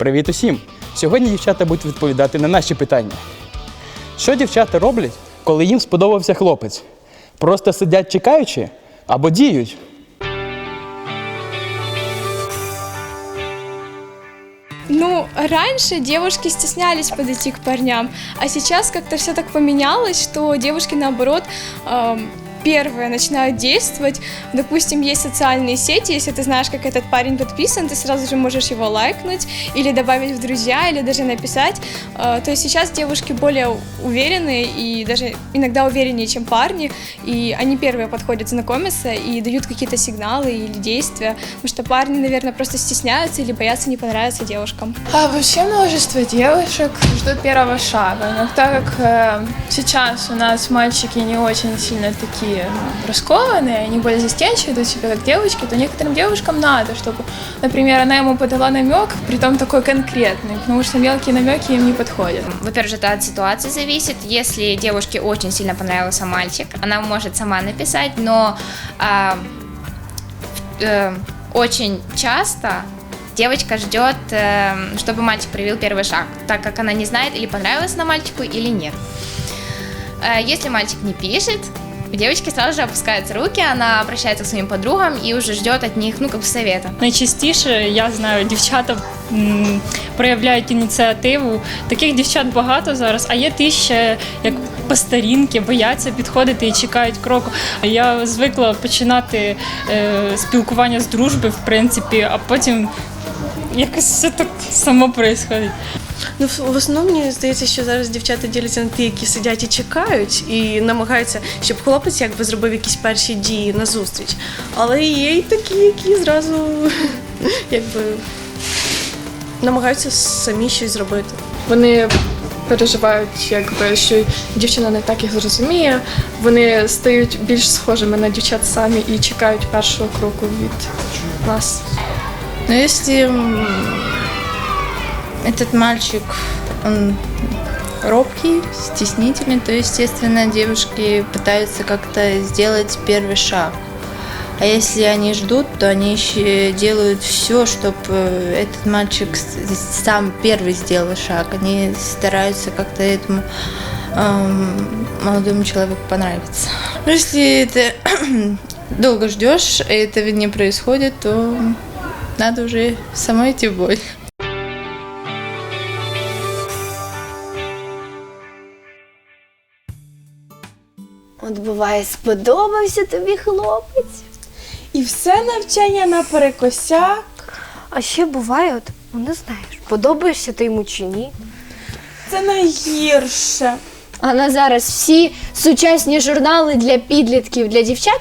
Привіт усім! Сьогодні дівчата будуть відповідати на наші питання. Що дівчата роблять, коли їм сподобався хлопець? Просто сидять чекаючи або діють? Ну, раньше девушки стеснялись подойти к парням, а сейчас как-то все так поменялось, что девушки, наоборот, эм, первые начинают действовать. Допустим, есть социальные сети, если ты знаешь, как этот парень подписан, ты сразу же можешь его лайкнуть или добавить в друзья, или даже написать. Э, То есть сейчас девушки более уверенные и даже иногда увереннее, чем парни, и они первые подходят знакомиться и дают какие-то сигналы или действия, потому что парни, наверное, просто стесняются или боятся не понравиться девушкам. А вообще множество девушек ждут первого шага. Но так как э, сейчас у нас мальчики не очень сильно такие ну, раскованные, они более застенчивые, ведут себя как девочки, то некоторым девушкам надо, чтобы, например, она ему подала намек, притом такой конкретный, потому что мелкие намеки им не подходят. Во-первых, это от ситуации зависит. Если девушке очень сильно понравился мальчик, она может сама написать, но а, э, очень часто девочка ждет, э, чтобы мальчик проявил первый шаг, так как она не знает, или понравилось на мальчику, или нет. Э, Если мальчик не пишет, у девочки сразу же опускаются руки, она обращается к своим подругам и уже ждет от них, ну, как бы совета. Найчастіше я знаю, дівчата проявляють ініціативу. Таких дівчат багато зараз, а є ті ще як по старінки, бояться підходити і чекають кроку. Я звикла починати е, спілкування з дружби, в принципі, а потім якось все так само відбувається. Ну, в основному мені здається, що зараз дівчата діляться на ті, які сидять і чекають, і намагаються, щоб хлопець якби зробив якісь перші дії на зустріч. Але є й такі, які зразу якби намагаються самі щось зробити. Вони переживають, якби що дівчина не так їх зрозуміє. Вони стають більш схожими на дівчат самі і чекають першого кроку від нас. Если м, этот мальчик, он робкий, стеснительный, то, естественно, девушки пытаются как-то сделать первый шаг. А если они ждут, то они еще делают все, чтобы этот мальчик сам первый сделал шаг. Они стараются как-то этому эм, молодому человеку понравиться. Но если это долго ждешь, и этого не происходит, то надо уже самой идти в бой. От буває, сподобався тобі хлопець. І все навчання наперекосяк. А ще буває, от, ну не знаєш, подобаєшся ти йому чи ні. Це найгірше. А на зараз всі сучасні журнали для підлітків, для дівчат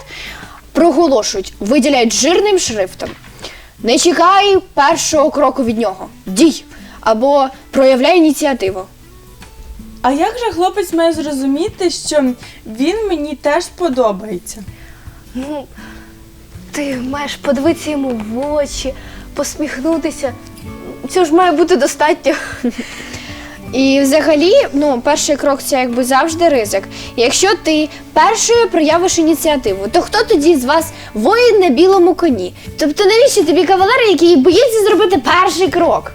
проголошують, виділяють жирним шрифтом. Не чекай першого кроку від нього. Дій! Або проявляй ініціативу. А як же хлопець має зрозуміти, що він мені теж подобається? Ну, ти маєш подивитися йому в очі, посміхнутися. Цього ж має бути достатньо. І взагалі, ну, перший крок це якби завжди ризик. Якщо ти першою проявиш ініціативу, то хто тоді з вас воїн на білому коні? Тобто навіщо тобі кавалер, який боїться зробити перший крок?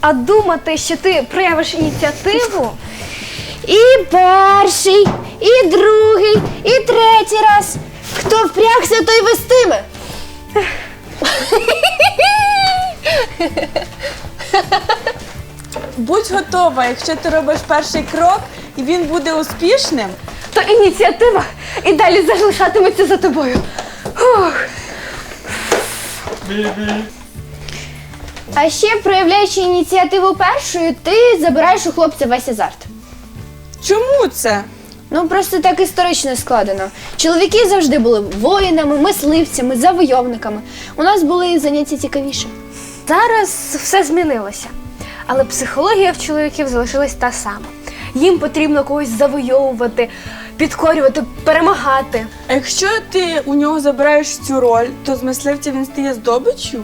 А думати, що ти проявиш ініціативу і перший, і другий, і третій раз. Хто впрягся, той вестиме. Будь готова, якщо ти робиш перший крок і він буде успішним, То ініціатива і далі залишатиметься за тобою. Ух. А ще проявляючи ініціативу першою, ти забираєш у хлопця весь азарт. чому це? Ну просто так історично складено. Чоловіки завжди були воїнами, мисливцями, завойовниками. У нас були заняття цікавіше. Зараз все змінилося, але психологія в чоловіків залишилась та сама. Їм потрібно когось завойовувати, підкорювати, перемагати. А якщо ти у нього забираєш цю роль, то з мисливця він стає здобиччю?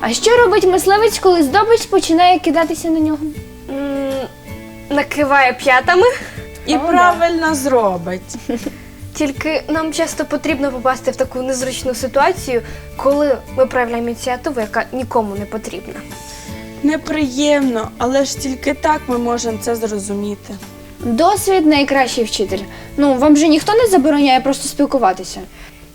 А що робить мисливець, коли здобич починає кидатися на нього? М, Накиває п'ятами, І правильно зробить. Тільки нам часто потрібно попасти в таку незручну ситуацію, коли ми проявляємо ініціативу, яка нікому не потрібна. Неприємно, але ж тільки так ми можемо це зрозуміти. Досвід найкращий вчитель. Ну, вам же ніхто не забороняє просто спілкуватися.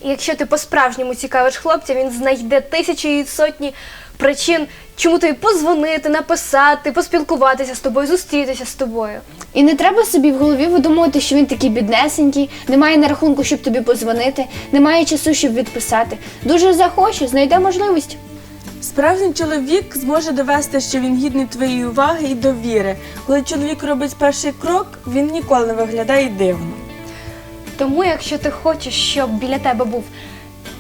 І якщо ти по-справжньому цікавиш хлопця, він знайде тисячі і сотні причин, чому тобі позвонити, написати, поспілкуватися з тобою, зустрітися з тобою. І не треба собі в голові видумувати, що він такий біднесенький, немає на рахунку, щоб тобі позвонити, немає часу, щоб відписати. Дуже захоче, знайде можливість. Справжній чоловік зможе довести, що він гідний твоєї уваги і довіри. Коли чоловік робить перший крок, він ніколи не виглядає дивно. Тому, якщо ти хочеш, щоб біля тебе був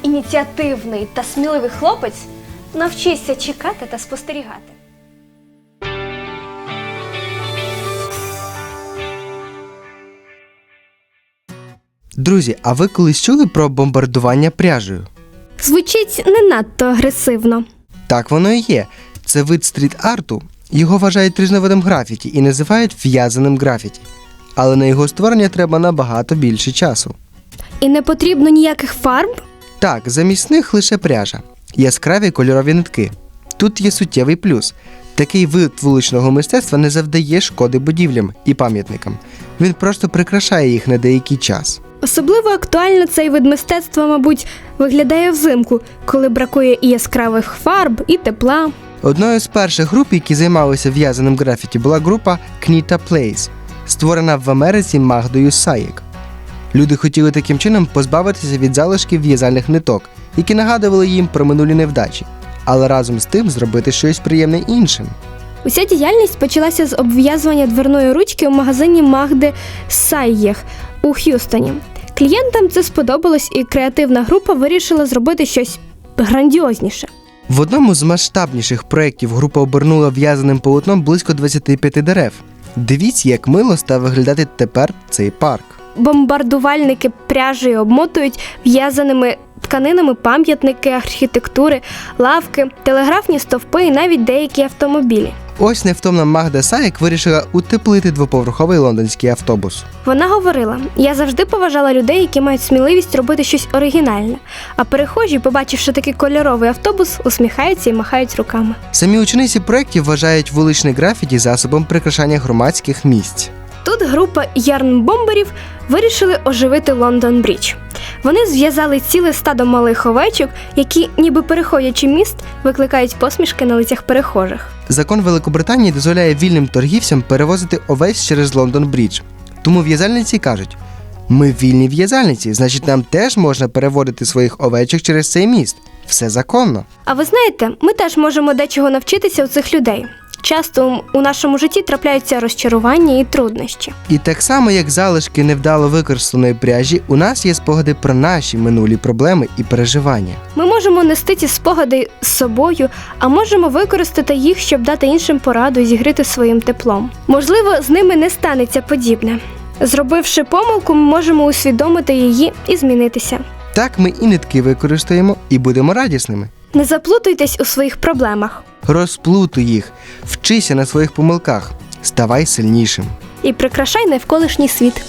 ініціативний та сміливий хлопець, навчися чекати та спостерігати. Друзі, а ви колись чули про бомбардування пряжею? Звучить не надто агресивно. Так воно і є. Це вид стріт-арту. Його вважають різновидом графіті і називають в'язаним графіті. Але на його створення треба набагато більше часу. І не потрібно ніяких фарб. Так, замість них лише пряжа, яскраві кольорові нитки. Тут є суттєвий плюс. Такий вид вуличного мистецтва не завдає шкоди будівлям і пам'ятникам. Він просто прикрашає їх на деякий час. Особливо актуально цей вид мистецтва, мабуть, виглядає взимку, коли бракує і яскравих фарб, і тепла. Одною з перших груп, які займалися в'язаним графіті, була група Knita Plays, створена в Америці Магдою Саєк. Люди хотіли таким чином позбавитися від залишків в'язальних ниток, які нагадували їм про минулі невдачі, але разом з тим зробити щось приємне іншим. Уся діяльність почалася з обв'язування дверної ручки у магазині Магди Сайєх у Х'юстоні. Клієнтам це сподобалось, і креативна група вирішила зробити щось грандіозніше. В одному з масштабніших проєктів група обернула в'язаним полотном близько 25 дерев. Дивіться, як мило став виглядати тепер цей парк. Бомбардувальники пряжею обмотують в'язаними тканинами пам'ятники архітектури, лавки, телеграфні стовпи і навіть деякі автомобілі. Ось невтомна Магда Саєк вирішила утеплити двоповерховий лондонський автобус. Вона говорила: я завжди поважала людей, які мають сміливість робити щось оригінальне. А перехожі, побачивши такий кольоровий автобус, усміхаються і махають руками. Самі учениці проєктів вважають вуличний графіті засобом прикрашання громадських місць. Тут група ярнбомберів вирішили оживити Лондон Брідж. Вони зв'язали ціле стадо малих овечок, які, ніби переходячи міст, викликають посмішки на лицях перехожих. Закон Великобританії дозволяє вільним торгівцям перевозити овець через Лондон Брідж. Тому в'язальниці кажуть: ми вільні в'язальниці, значить, нам теж можна переводити своїх овечок через цей міст. Все законно. А ви знаєте, ми теж можемо дечого навчитися у цих людей. Часто у нашому житті трапляються розчарування і труднощі. І так само, як залишки невдало використаної пряжі, у нас є спогади про наші минулі проблеми і переживання. Ми можемо нести ці спогади з собою, а можемо використати їх, щоб дати іншим пораду і зігріти своїм теплом. Можливо, з ними не станеться подібне. Зробивши помилку, ми можемо усвідомити її і змінитися. Так ми і нитки використаємо і будемо радісними. Не заплутуйтесь у своїх проблемах Розплутуй їх, вчися на своїх помилках, ставай сильнішим. і прикрашай навколишній світ.